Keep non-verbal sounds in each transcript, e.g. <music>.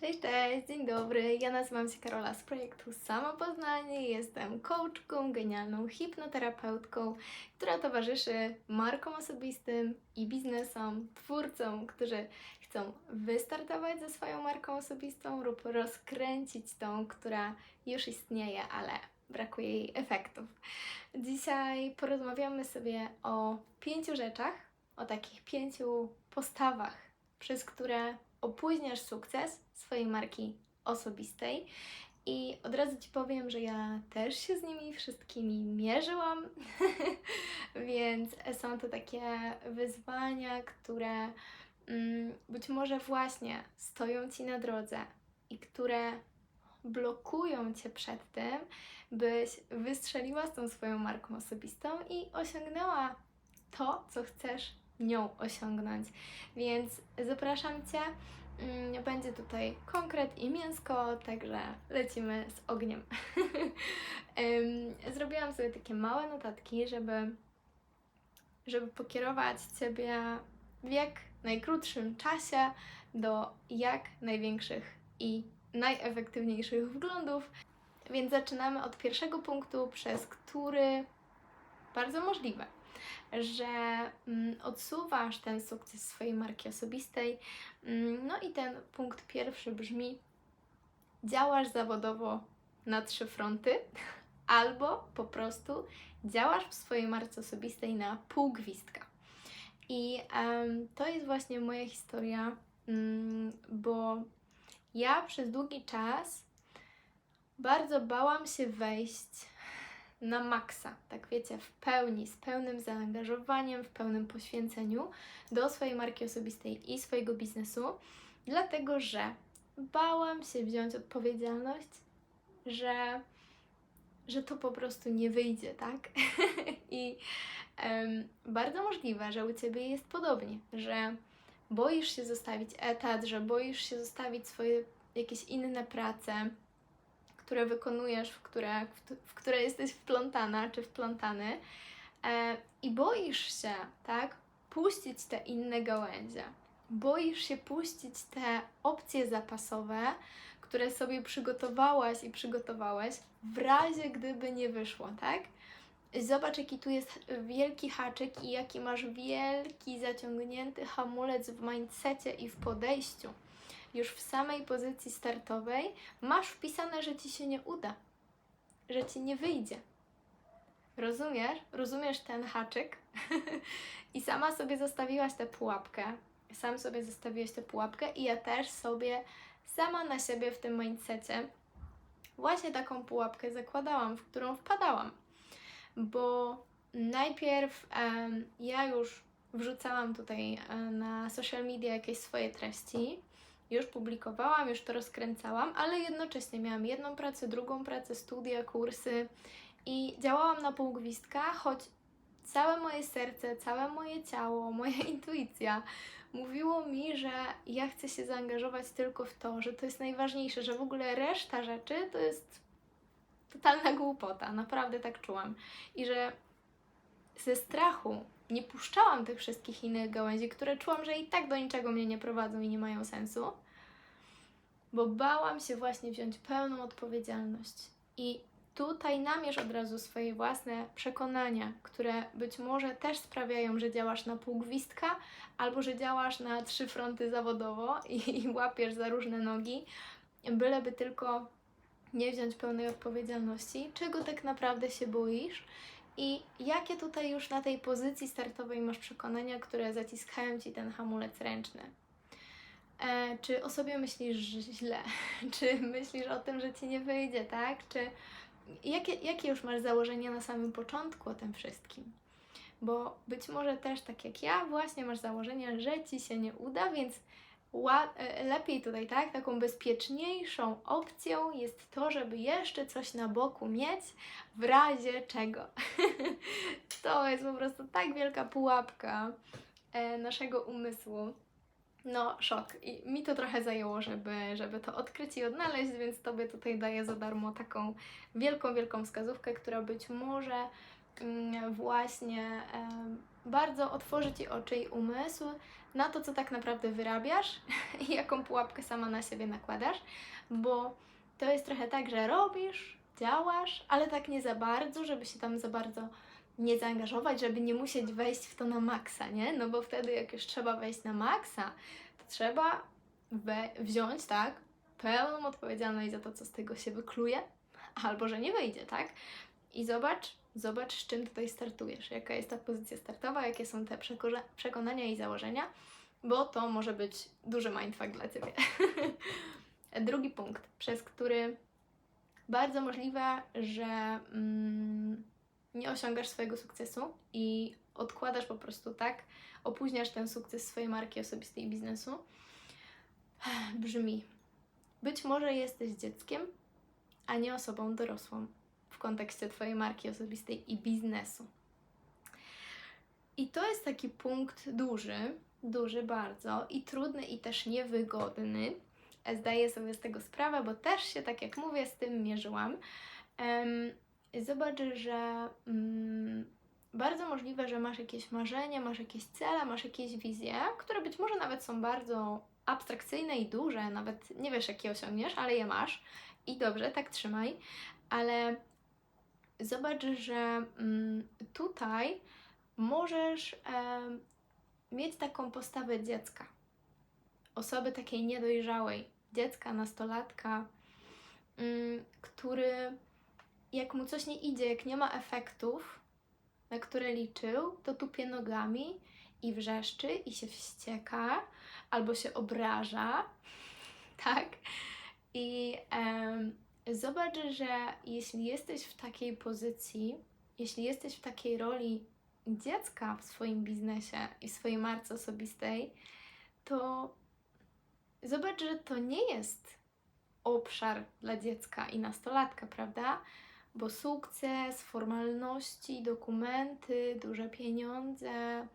Cześć, cześć, dzień dobry. Ja nazywam się Karola z projektu Samopoznanie. Jestem coachką, genialną hipnoterapeutką, która towarzyszy markom osobistym i biznesom, twórcom, którzy chcą wystartować ze swoją marką osobistą lub rozkręcić tą, która już istnieje, ale brakuje jej efektów. Dzisiaj porozmawiamy sobie o pięciu rzeczach, o takich pięciu postawach, przez które opóźniasz sukces swojej marki osobistej. I od razu Ci powiem, że ja też się z nimi wszystkimi mierzyłam, <laughs> więc są to takie wyzwania, które mm, być może właśnie stoją Ci na drodze i które blokują Cię przed tym, byś wystrzeliła z tą swoją marką osobistą i osiągnęła to, co chcesz nią osiągnąć. Więc zapraszam Cię. Mm, Będzie tutaj konkret i mięsko, także lecimy z ogniem. <laughs> Em, Zrobiłam sobie takie małe notatki, żeby, żeby pokierować Ciebie w jak najkrótszym czasie do jak największych i najefektywniejszych wglądów. Więc zaczynamy od pierwszego punktu, przez który bardzo możliwe, że mm, odsuwasz ten sukces swojej marki osobistej. Mm, No i ten punkt pierwszy brzmi: działasz zawodowo na trzy fronty, <laughs> albo po prostu działasz w swojej marce osobistej na pół gwizdka. I em, to jest właśnie moja historia, mm, bo ja przez długi czas bardzo bałam się wejść na maksa, tak wiecie, w pełni, z pełnym zaangażowaniem, w pełnym poświęceniu do swojej marki osobistej i swojego biznesu, dlatego że bałam się wziąć odpowiedzialność, że, że to po prostu nie wyjdzie, tak? <laughs> I em, bardzo możliwe, że u Ciebie jest podobnie, że boisz się zostawić etat, że boisz się zostawić swoje jakieś inne prace, które wykonujesz, w które, w, w które jesteś wplątana czy wplątany e, i boisz się, tak, puścić te inne gałęzie. Boisz się puścić te opcje zapasowe, które sobie przygotowałaś i przygotowałeś w razie gdyby nie wyszło, tak? Zobacz, jaki tu jest wielki haczyk i jaki masz wielki zaciągnięty hamulec w mindsetie i w podejściu już w samej pozycji startowej masz wpisane, że ci się nie uda, że ci nie wyjdzie. Rozumiesz? Rozumiesz ten haczyk? <laughs> I sama sobie zostawiłaś tę pułapkę. Sam sobie zostawiłeś tę pułapkę i ja też sobie sama na siebie w tym mindsetie właśnie taką pułapkę zakładałam, w którą wpadałam. Bo najpierw em, ja już wrzucałam tutaj e, na social media jakieś swoje treści, już publikowałam, już to rozkręcałam, ale jednocześnie miałam jedną pracę, drugą pracę, studia, kursy i działałam na pół gwizdka, choć całe moje serce, całe moje ciało, <laughs> moja intuicja mówiło mi, że ja chcę się zaangażować tylko w to, że to jest najważniejsze, że w ogóle reszta rzeczy to jest totalna głupota, naprawdę tak czułam. I że ze strachu nie puszczałam tych wszystkich innych gałęzi, które czułam, że i tak do niczego mnie nie prowadzą i nie mają sensu, bo bałam się właśnie wziąć pełną odpowiedzialność. I tutaj namierz od razu swoje własne przekonania, które być może też sprawiają, że działasz na pół gwizdka, albo że działasz na trzy fronty zawodowo i, <laughs> i łapiesz za różne nogi, byleby tylko nie wziąć pełnej odpowiedzialności, czego tak naprawdę się boisz i jakie tutaj już na tej pozycji startowej masz przekonania, które zaciskają ci ten hamulec ręczny? E, czy o sobie myślisz źle? <laughs> Czy myślisz o tym, że ci nie wyjdzie, tak? Czy jakie, jakie już masz założenia na samym początku o tym wszystkim? Bo być może też tak jak ja, właśnie masz założenia, że ci się nie uda, więc e, lepiej tutaj, tak? Taką bezpieczniejszą opcją jest to, żeby jeszcze coś na boku mieć, w razie czego. <laughs> <laughs> to jest po prostu tak wielka pułapka e, naszego umysłu. No, szok. I mi to trochę zajęło, żeby, żeby to odkryć i odnaleźć, więc Tobie tutaj daję za darmo taką wielką, wielką wskazówkę, która być może mm, właśnie bardzo otworzy Ci oczy i umysł na to, co tak naprawdę wyrabiasz <laughs> i jaką pułapkę sama na siebie nakładasz, bo to jest trochę tak, że robisz, działasz, ale tak nie za bardzo, żeby się tam za bardzo nie zaangażować, żeby nie musieć wejść w to na maksa, nie? No bo wtedy, jak już trzeba wejść na maksa, to trzeba wziąć, tak, pełną odpowiedzialność za to, co z tego się wykluje, albo że nie wyjdzie, tak? I zobacz, zobacz, z czym tutaj startujesz, jaka jest ta pozycja startowa, jakie są te przeko- przekonania i założenia, bo to może być duży mindfuck dla Ciebie. <laughs> Drugi punkt, przez który bardzo możliwe, że mm, nie osiągasz swojego sukcesu i odkładasz po prostu tak, opóźniasz ten sukces swojej marki osobistej i biznesu, brzmi: być może jesteś dzieckiem, a nie osobą dorosłą w kontekście Twojej marki osobistej i biznesu. I to jest taki punkt duży, duży bardzo i trudny i też niewygodny. Zdaję sobie z tego sprawę, bo też się, tak jak mówię, z tym mierzyłam. Zobacz, że mm, bardzo możliwe, że masz jakieś marzenia, masz jakieś cele, masz jakieś wizje, które być może nawet są bardzo abstrakcyjne i duże, nawet nie wiesz, jakie osiągniesz, ale je masz i dobrze, tak trzymaj, ale zobacz, że mm, tutaj możesz mieć taką postawę dziecka, osoby takiej niedojrzałej, dziecka, nastolatka, mm, który jak mu coś nie idzie, jak nie ma efektów, na które liczył, to tupie nogami i wrzeszczy i się wścieka albo się obraża, <laughs> tak? I em, zobacz, że jeśli jesteś w takiej pozycji, jeśli jesteś w takiej roli dziecka w swoim biznesie i w swojej marce osobistej, to zobacz, że to nie jest obszar dla dziecka i nastolatka, prawda? Bo sukces, formalności, dokumenty, duże pieniądze,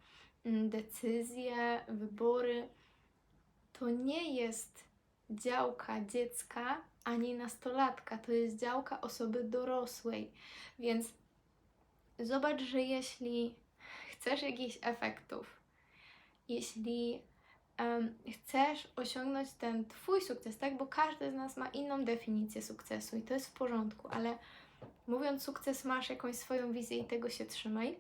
mm, decyzje, wybory to nie jest działka dziecka ani nastolatka, to jest działka osoby dorosłej. Więc zobacz, że jeśli chcesz jakichś efektów, jeśli chcesz osiągnąć ten Twój sukces, tak? Bo każdy z nas ma inną definicję sukcesu i to jest w porządku, ale mówiąc sukces, masz jakąś swoją wizję i tego się trzymaj.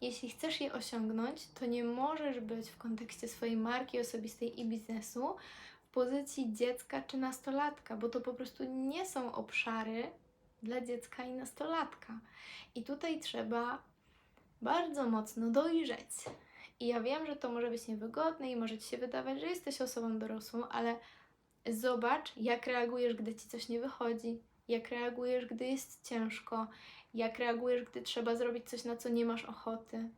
Jeśli chcesz je osiągnąć, to nie możesz być w kontekście swojej marki osobistej i biznesu w pozycji dziecka czy nastolatka, bo to po prostu nie są obszary dla dziecka i nastolatka. I tutaj trzeba bardzo mocno dojrzeć. I ja wiem, że to może być niewygodne i może ci się wydawać, że jesteś osobą dorosłą, ale zobacz, jak reagujesz, gdy ci coś nie wychodzi, jak reagujesz, gdy jest ciężko, jak reagujesz, gdy trzeba zrobić coś, na co nie masz ochoty.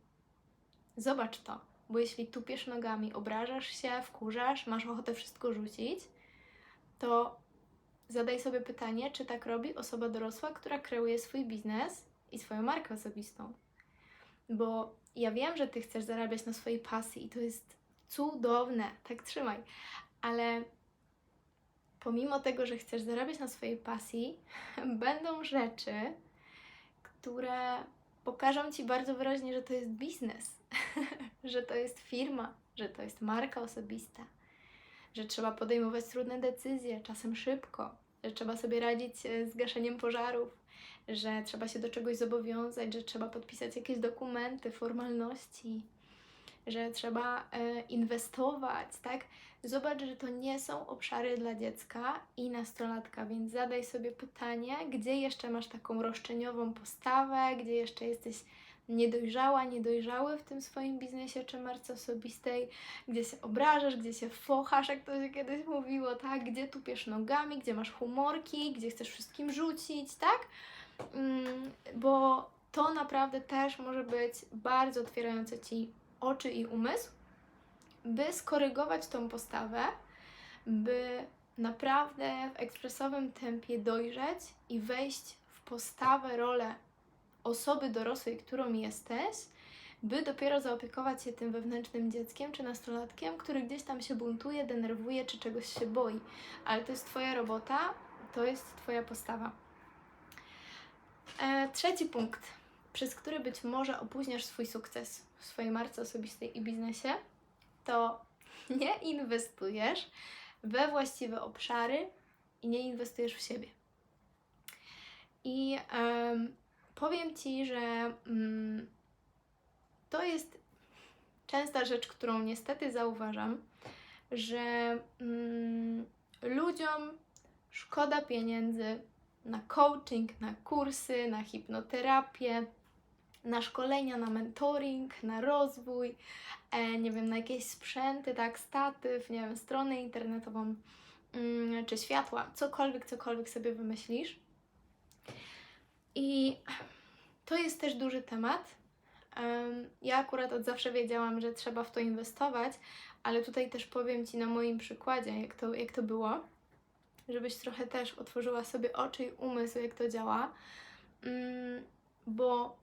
Zobacz to, bo jeśli tupiesz nogami, obrażasz się, wkurzasz, masz ochotę wszystko rzucić, to zadaj sobie pytanie, czy tak robi osoba dorosła, która kreuje swój biznes i swoją markę osobistą. Bo ja wiem, że ty chcesz zarabiać na swojej pasji i to jest cudowne, tak trzymaj, ale pomimo tego, że chcesz zarabiać na swojej pasji, <laughs> będą rzeczy, które pokażą ci bardzo wyraźnie, że to jest biznes, <laughs> że to jest firma, że to jest marka osobista, że trzeba podejmować trudne decyzje, czasem szybko, że trzeba sobie radzić e, z gaszeniem pożarów, że trzeba się do czegoś zobowiązać, że trzeba podpisać jakieś dokumenty, formalności, że trzeba e, inwestować, tak? Zobacz, że to nie są obszary dla dziecka i nastolatka, więc zadaj sobie pytanie, gdzie jeszcze masz taką roszczeniową postawę, gdzie jeszcze jesteś niedojrzała, niedojrzały w tym swoim biznesie czy marce osobistej, gdzie się obrażasz, gdzie się fochasz, jak to się kiedyś mówiło, tak? Gdzie tupiesz nogami, gdzie masz humorki, gdzie chcesz wszystkim rzucić, tak? Mm, bo to naprawdę też może być bardzo otwierające Ci oczy i umysł, by skorygować tą postawę, by naprawdę w ekspresowym tempie dojrzeć i wejść w postawę, rolę osoby dorosłej, którą jesteś, by dopiero zaopiekować się tym wewnętrznym dzieckiem czy nastolatkiem, który gdzieś tam się buntuje, denerwuje czy czegoś się boi. Ale to jest Twoja robota, to jest Twoja postawa. E, trzeci punkt, przez który być może opóźniasz swój sukces w swojej marce osobistej i biznesie, to <laughs> nie inwestujesz we właściwe obszary i nie inwestujesz w siebie. I em, powiem Ci, że mm, to jest częsta rzecz, którą niestety zauważam, że mm, ludziom szkoda pieniędzy na coaching, na kursy, na hipnoterapię, na szkolenia, na mentoring, na rozwój, e, nie wiem, na jakieś sprzęty, tak, statyw, nie wiem, stronę internetową mm, czy światła, cokolwiek, cokolwiek sobie wymyślisz. I to jest też duży temat. Em, Ja akurat od zawsze wiedziałam, że trzeba w to inwestować, ale tutaj też powiem Ci na moim przykładzie, jak to, jak to było, żebyś trochę też otworzyła sobie oczy i umysł, jak to działa. Mm, Bo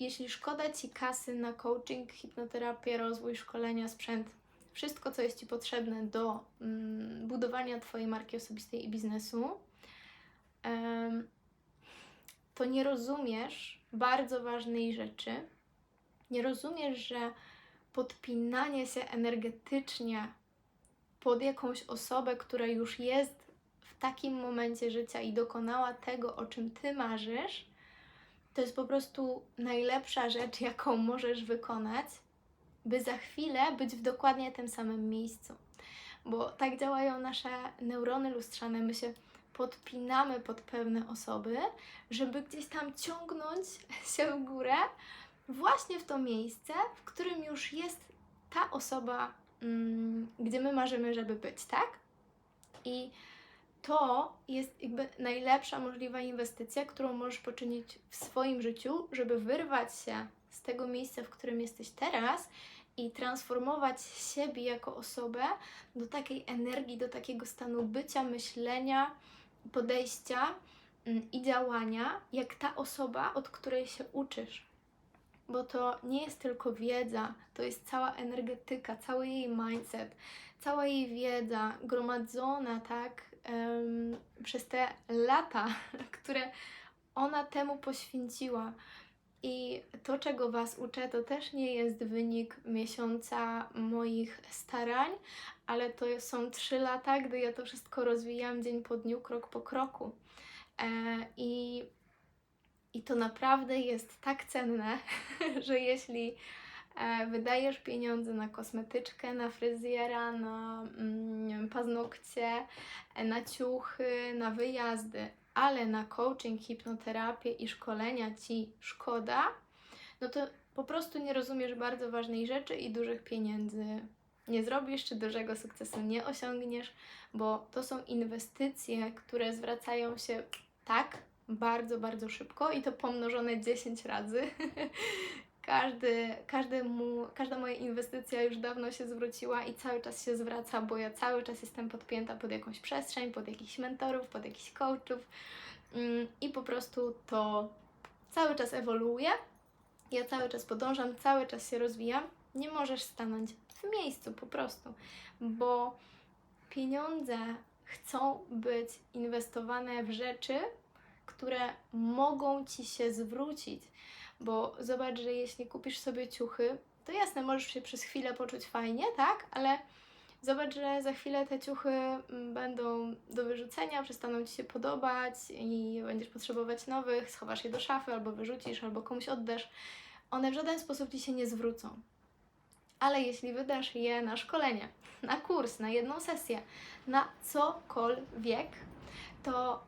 jeśli szkoda Ci kasy na coaching, hipnoterapię, rozwój, szkolenia, sprzęt, wszystko, co jest Ci potrzebne do mm, budowania Twojej marki osobistej i biznesu, to nie rozumiesz bardzo ważnej rzeczy. Nie rozumiesz, że podpinanie się energetycznie pod jakąś osobę, która już jest w takim momencie życia i dokonała tego, o czym ty marzysz, to jest po prostu najlepsza rzecz, <laughs> jaką możesz wykonać, by za chwilę być w dokładnie tym samym miejscu. Bo tak działają nasze neurony lustrzane. My się podpinamy pod pewne osoby, żeby gdzieś tam ciągnąć <laughs> się w górę, właśnie w to miejsce, w którym już jest ta osoba, mm, gdzie my marzymy, żeby być, tak? I to jest jakby najlepsza możliwa inwestycja, którą możesz poczynić w swoim życiu, żeby wyrwać się z tego miejsca, w którym jesteś teraz i transformować siebie jako osobę do takiej energii, do takiego stanu bycia, myślenia, podejścia mm, i działania, jak ta osoba, od której się uczysz. Bo to nie jest tylko wiedza, to jest cała energetyka, cały jej mindset, cała jej wiedza gromadzona, tak, em, przez te lata, <laughs> które ona temu poświęciła. I to, czego Was uczę, to też nie jest wynik miesiąca moich starań, ale to są trzy lata, gdy ja to wszystko rozwijam dzień po dniu, krok po kroku. E, I, I to naprawdę jest tak cenne, <laughs> że jeśli e, wydajesz pieniądze na kosmetyczkę, na fryzjera, na mm, paznokcie, na ciuchy, na wyjazdy, ale na coaching, hipnoterapię i szkolenia ci szkoda, no to po prostu nie rozumiesz bardzo ważnej rzeczy i dużych pieniędzy nie zrobisz, czy dużego sukcesu nie osiągniesz, bo to są inwestycje, które zwracają się tak bardzo, bardzo szybko i to pomnożone 10 razy. <laughs> Każdy, każdy mu, każda moja inwestycja już dawno się zwróciła i cały czas się zwraca, bo ja cały czas jestem podpięta pod jakąś przestrzeń, pod jakichś mentorów, pod jakichś coachów mm, i po prostu to cały czas ewoluuje. Ja cały czas podążam, cały czas się rozwijam. Nie możesz stanąć w miejscu po prostu, bo pieniądze chcą być inwestowane w rzeczy, które mogą ci się zwrócić. Bo zobacz, że jeśli kupisz sobie ciuchy, to jasne, możesz się przez chwilę poczuć fajnie, tak? Ale zobacz, że za chwilę te ciuchy mm, będą do wyrzucenia, przestaną ci się podobać i będziesz potrzebować nowych, schowasz je do szafy, albo wyrzucisz, albo komuś oddasz. One w żaden sposób ci się nie zwrócą. Ale jeśli wydasz je na szkolenie, na kurs, na jedną sesję, na cokolwiek, to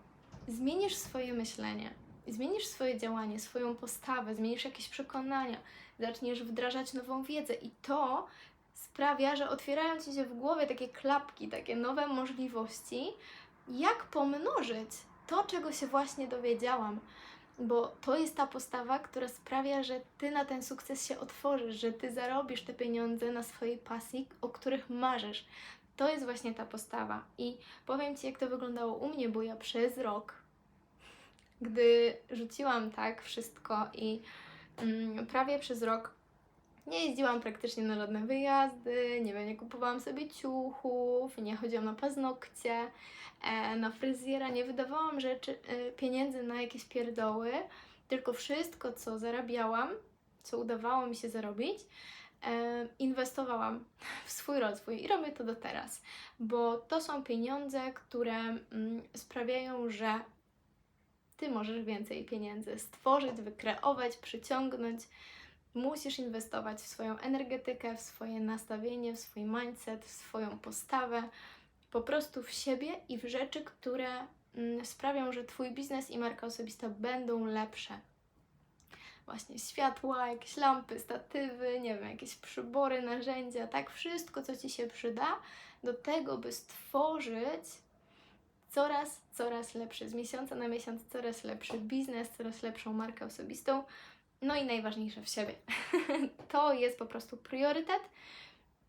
zmienisz swoje myślenie, zmienisz swoje działanie, swoją postawę, zmienisz jakieś przekonania, zaczniesz wdrażać nową wiedzę i to sprawia, że otwierają ci się w głowie takie klapki, takie nowe możliwości, jak pomnożyć to, czego się właśnie dowiedziałam. Bo to jest ta postawa, która sprawia, że ty na ten sukces się otworzysz, że ty zarobisz te pieniądze na swojej pasji, o których marzysz. To jest właśnie ta postawa. I powiem ci, jak to wyglądało u mnie, bo ja przez rok, gdy rzuciłam tak wszystko i mm, prawie przez rok nie jeździłam praktycznie na żadne wyjazdy, nie wiem, nie kupowałam sobie ciuchów, nie chodziłam na paznokcie, e, na fryzjera, nie wydawałam rzeczy, e, pieniędzy na jakieś pierdoły, tylko wszystko, co zarabiałam, co udawało mi się zarobić, e, inwestowałam w swój rozwój i robię to do teraz, bo to są pieniądze, które mm, sprawiają, że ty możesz więcej pieniędzy stworzyć, wykreować, przyciągnąć. Musisz inwestować w swoją energetykę, w swoje nastawienie, w swój mindset, w swoją postawę, po prostu w siebie i w rzeczy, które mm, sprawią, że Twój biznes i marka osobista będą lepsze. Właśnie światła, jakieś lampy, statywy, nie wiem, jakieś przybory, narzędzia, tak, wszystko, co Ci się przyda do tego, by stworzyć coraz, coraz lepszy, z miesiąca na miesiąc coraz lepszy biznes, coraz lepszą markę osobistą, no i najważniejsze w siebie. <laughs> to jest po prostu priorytet.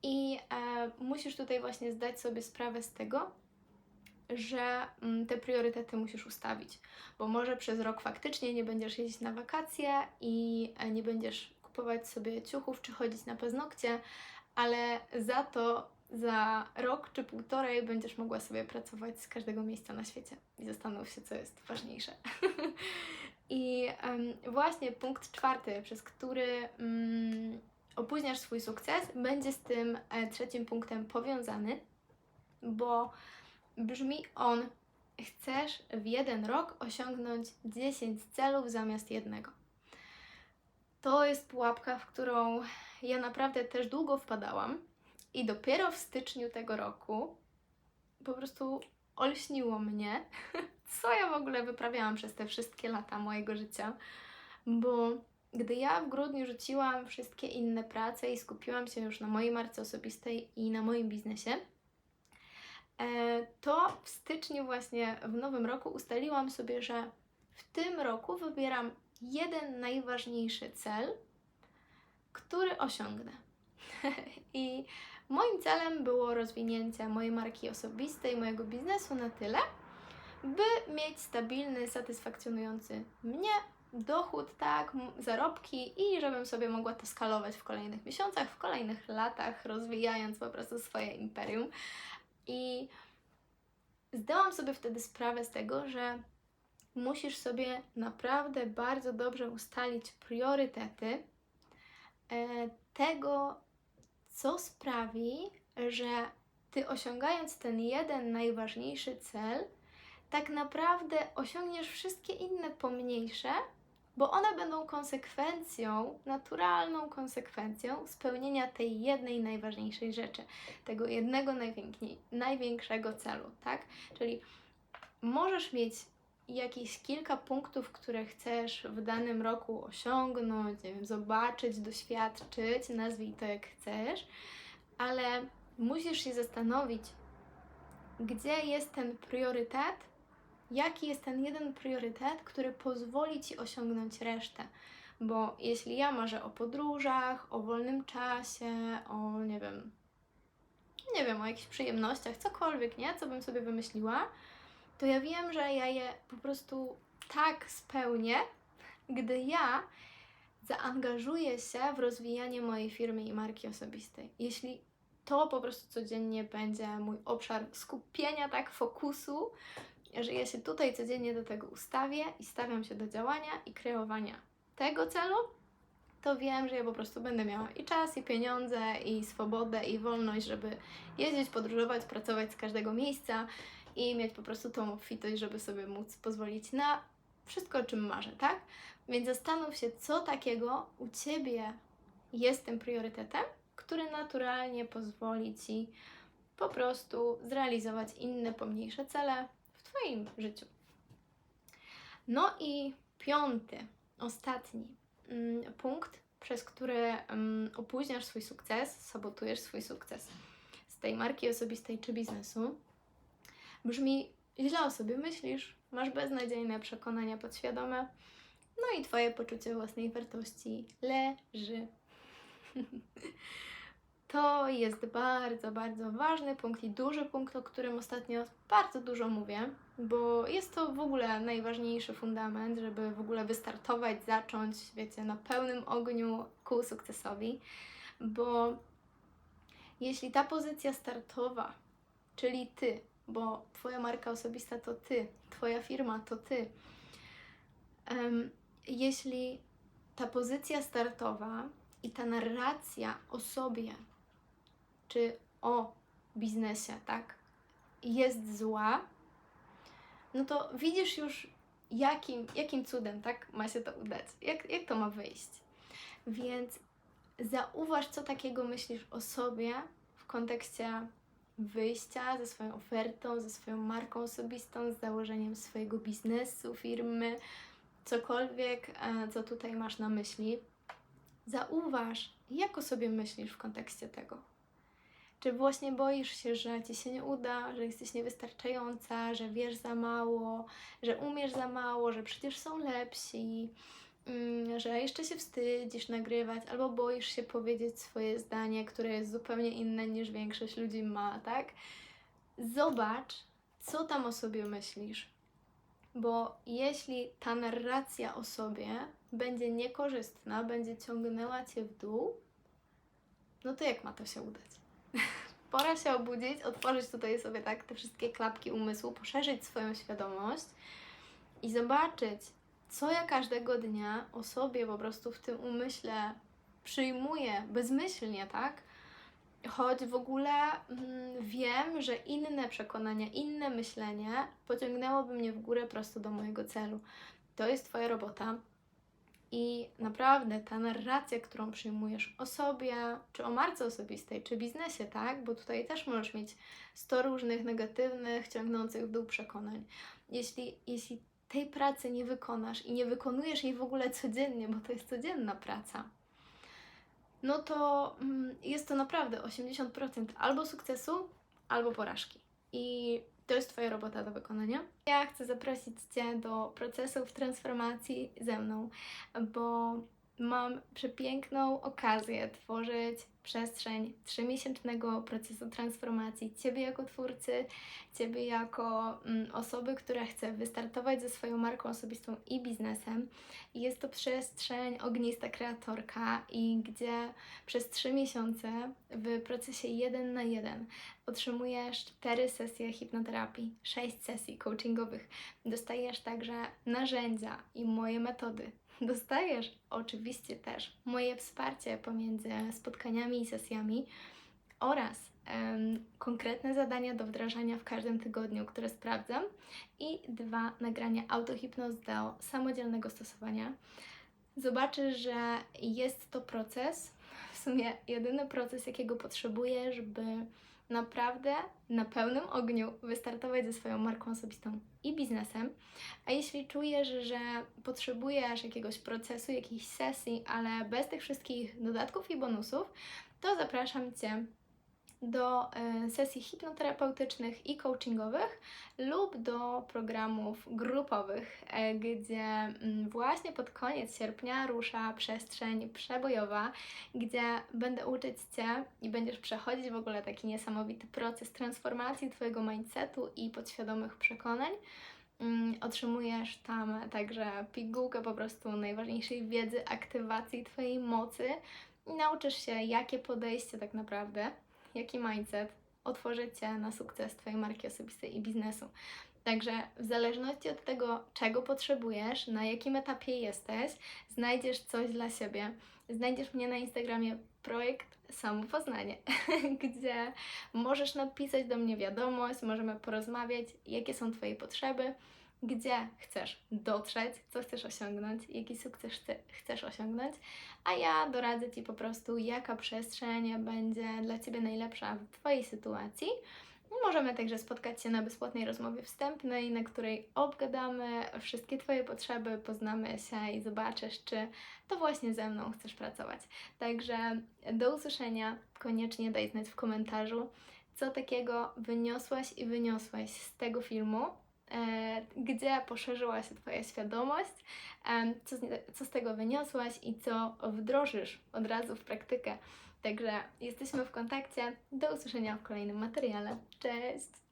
I e, musisz tutaj właśnie zdać sobie sprawę z tego, że mm, te priorytety musisz ustawić, bo może przez rok faktycznie nie będziesz jeździć na wakacje i e, nie będziesz kupować sobie ciuchów czy chodzić na paznokcie, ale za to za rok czy półtorej będziesz mogła sobie pracować z każdego miejsca na świecie i zastanów się, co jest ważniejsze. <laughs> I um, właśnie punkt czwarty, przez który um, opóźniasz swój sukces, będzie z tym e, trzecim punktem powiązany, bo brzmi on: chcesz w jeden rok osiągnąć 10 celów zamiast jednego. To jest pułapka, w którą ja naprawdę też długo wpadałam i dopiero w styczniu tego roku po prostu olśniło mnie, <laughs> co ja w ogóle wyprawiałam przez te wszystkie lata mojego życia, bo gdy ja w grudniu rzuciłam wszystkie inne prace i skupiłam się już na mojej marce osobistej i na moim biznesie, e, to w styczniu, właśnie w nowym roku, ustaliłam sobie, że w tym roku wybieram jeden najważniejszy cel, który osiągnę. <laughs> I Moim celem było rozwinięcie mojej marki osobistej, mojego biznesu na tyle, by mieć stabilny, satysfakcjonujący mnie dochód, tak, zarobki i żebym sobie mogła to skalować w kolejnych miesiącach, w kolejnych latach, rozwijając po prostu swoje imperium. I zdałam sobie wtedy sprawę z tego, że musisz sobie naprawdę bardzo dobrze ustalić priorytety e, tego, co sprawi, że ty osiągając ten jeden najważniejszy cel, tak naprawdę osiągniesz wszystkie inne pomniejsze, bo one będą konsekwencją, naturalną konsekwencją spełnienia tej jednej najważniejszej rzeczy, tego jednego największego celu, tak? Czyli możesz mieć jakieś kilka punktów, które chcesz w danym roku osiągnąć, nie wiem, zobaczyć, doświadczyć, nazwij to jak chcesz, ale musisz się zastanowić, gdzie jest ten priorytet, jaki jest ten jeden priorytet, który pozwoli ci osiągnąć resztę. Bo jeśli ja marzę o podróżach, o wolnym czasie, o nie wiem, nie wiem, o jakichś przyjemnościach, cokolwiek, nie? Co bym sobie wymyśliła, to ja wiem, że ja je po prostu tak spełnię, gdy ja zaangażuję się w rozwijanie mojej firmy i marki osobistej. Jeśli to po prostu codziennie będzie mój obszar skupienia, tak, fokusu, że ja się tutaj codziennie do tego ustawię i stawiam się do działania i kreowania tego celu, to wiem, że ja po prostu będę miała i czas, i pieniądze, i swobodę, i wolność, żeby jeździć, podróżować, pracować z każdego miejsca i mieć po prostu tą obfitość, żeby sobie móc pozwolić na wszystko, o czym marzę, tak? Więc zastanów się, co takiego u Ciebie jest tym priorytetem, który naturalnie pozwoli Ci po prostu zrealizować inne, pomniejsze cele w Twoim życiu. No i piąty, ostatni mm, punkt, przez który mm, opóźniasz swój sukces, sabotujesz swój sukces z tej marki osobistej czy biznesu, brzmi źle o sobie myślisz, masz beznadziejne przekonania podświadome, no i Twoje poczucie własnej wartości leży. <laughs> To jest bardzo, bardzo ważny punkt i duży punkt, o którym ostatnio bardzo dużo mówię, bo jest to w ogóle najważniejszy fundament, żeby w ogóle wystartować, zacząć, wiecie, na pełnym ogniu ku sukcesowi, bo jeśli ta pozycja startowa, czyli Ty, bo Twoja marka osobista to Ty, Twoja firma to Ty. Um, jeśli ta pozycja startowa i ta narracja o sobie czy o biznesie, tak, jest zła, no to widzisz już, jakim, jakim cudem tak ma się to udać, jak, jak to ma wyjść. Więc zauważ, co takiego myślisz o sobie w kontekście wyjścia ze swoją ofertą, ze swoją marką osobistą, z założeniem swojego biznesu, firmy, cokolwiek, e, co tutaj masz na myśli. Zauważ, jak o sobie myślisz w kontekście tego. Czy właśnie boisz się, że ci się nie uda, że jesteś niewystarczająca, że wiesz za mało, że umiesz za mało, że przecież są lepsi, że jeszcze się wstydzisz nagrywać, albo boisz się powiedzieć swoje zdanie, które jest zupełnie inne niż większość ludzi ma, tak? Zobacz, co tam o sobie myślisz. Bo jeśli ta narracja o sobie będzie niekorzystna, będzie ciągnęła cię w dół, no to jak ma to się udać? <laughs> Pora się obudzić, otworzyć tutaj sobie tak te wszystkie klapki umysłu, poszerzyć swoją świadomość i zobaczyć, co ja każdego dnia o sobie po prostu w tym umyśle przyjmuję bezmyślnie, tak? Choć w ogóle mm, wiem, że inne przekonania, inne myślenie pociągnęłoby mnie w górę prosto do mojego celu. To jest Twoja robota. I naprawdę ta narracja, którą przyjmujesz o sobie, czy o marce osobistej, czy biznesie, tak? Bo tutaj też możesz mieć 100 różnych negatywnych, ciągnących w dół przekonań. Jeśli, jeśli tej pracy nie wykonasz i nie wykonujesz jej w ogóle codziennie, bo to jest codzienna praca, no to mm, jest to naprawdę 80% albo sukcesu, albo porażki. I to jest Twoja robota do wykonania. Ja chcę zaprosić Cię do procesów transformacji ze mną, bo mam przepiękną okazję tworzyć przestrzeń trzymiesięcznego procesu transformacji Ciebie jako twórcy, Ciebie jako mm, osoby, która chce wystartować ze swoją marką osobistą i biznesem. I jest to przestrzeń ognista kreatorka i gdzie przez trzy miesiące w procesie jeden na jeden otrzymujesz cztery sesje hipnoterapii, sześć sesji coachingowych. Dostajesz także narzędzia i moje metody Dostajesz oczywiście też moje wsparcie pomiędzy spotkaniami i sesjami oraz um, konkretne zadania do wdrażania w każdym tygodniu, które sprawdzam i dwa nagrania autohipnoz do samodzielnego stosowania. Zobaczysz, że jest to proces, w sumie jedyny proces, jakiego potrzebujesz, by naprawdę na pełnym ogniu wystartować ze swoją marką osobistą i biznesem. A jeśli czujesz, że potrzebujesz jakiegoś procesu, jakiejś sesji, ale bez tych wszystkich dodatków i bonusów, to zapraszam Cię do e, sesji hipnoterapeutycznych i coachingowych lub do programów grupowych, e, gdzie mm, właśnie pod koniec sierpnia rusza przestrzeń przebojowa, gdzie będę uczyć Cię i będziesz przechodzić w ogóle taki niesamowity proces transformacji Twojego mindsetu i podświadomych przekonań. Mm, otrzymujesz tam także pigułkę po prostu najważniejszej wiedzy, aktywacji Twojej mocy i nauczysz się, jakie podejście tak naprawdę jaki mindset otworzy Cię na sukces Twojej marki osobistej i biznesu. Także w zależności od tego, czego potrzebujesz, na jakim etapie jesteś, znajdziesz coś dla siebie. Znajdziesz mnie na Instagramie projekt Samopoznanie, <laughs> gdzie możesz napisać do mnie wiadomość, możemy porozmawiać, jakie są Twoje potrzeby gdzie chcesz dotrzeć, co chcesz osiągnąć, jaki sukces chcesz osiągnąć, a ja doradzę Ci po prostu, jaka przestrzeń będzie dla Ciebie najlepsza w Twojej sytuacji. Możemy także spotkać się na bezpłatnej rozmowie wstępnej, na której obgadamy wszystkie Twoje potrzeby, poznamy się i zobaczysz, czy to właśnie ze mną chcesz pracować. Także do usłyszenia. Koniecznie daj znać w komentarzu, co takiego wyniosłaś i wyniosłaś z tego filmu gdzie poszerzyła się Twoja świadomość, co z, co z tego wyniosłaś i co wdrożysz od razu w praktykę. Także jesteśmy w kontakcie. Do usłyszenia w kolejnym materiale. Cześć!